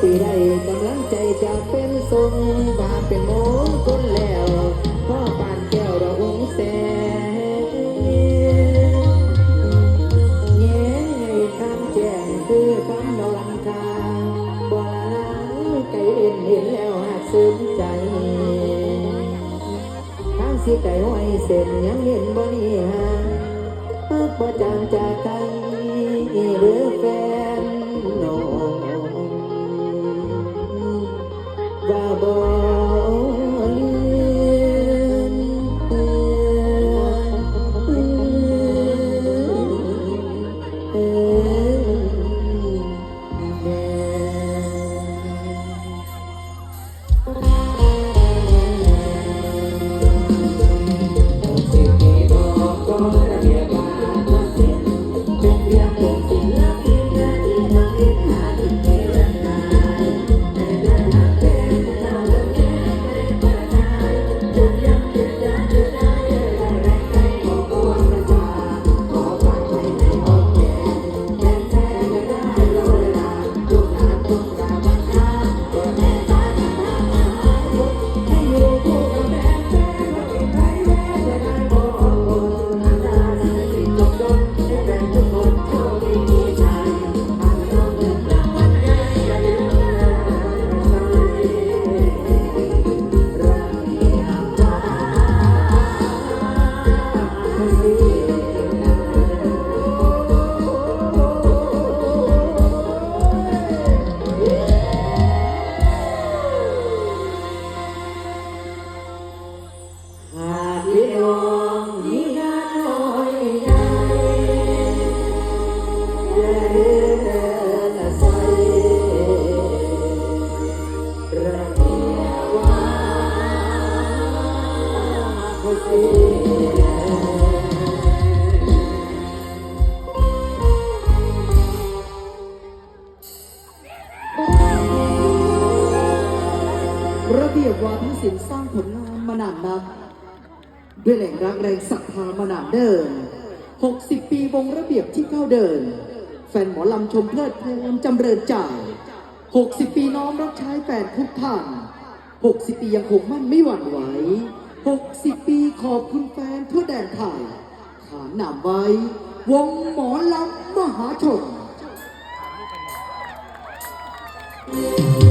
ปีได้กำลังใจจะเป็นทรง คือคำนลังคาบ่ละล้างใจเอ็นเห็นแล้วหักซึ้งใจทางสิไก่ห้อยเส้นยังเห็นบ่นี่ห่างปากบ่จางจากกันหรือ ระเบียบวาทศิลป์สร้างผลงานมานานนักด้วยแหล่งรักแรงศรัทธามานานเดิน 60 ปีวงระเบียบที่เข้าเดิน แฟนหมอลำชมเพลิดเพลินจำเริญจ่าย 60 ปีน้อมรับใช้แฟนทุกท่าน 60 ปียังคงมั่นไม่หวั่นไหว 60 ปี ขอบคุณแฟนทั่วแดนไทยขานนามไว้ วงหมอลำมหาชนเ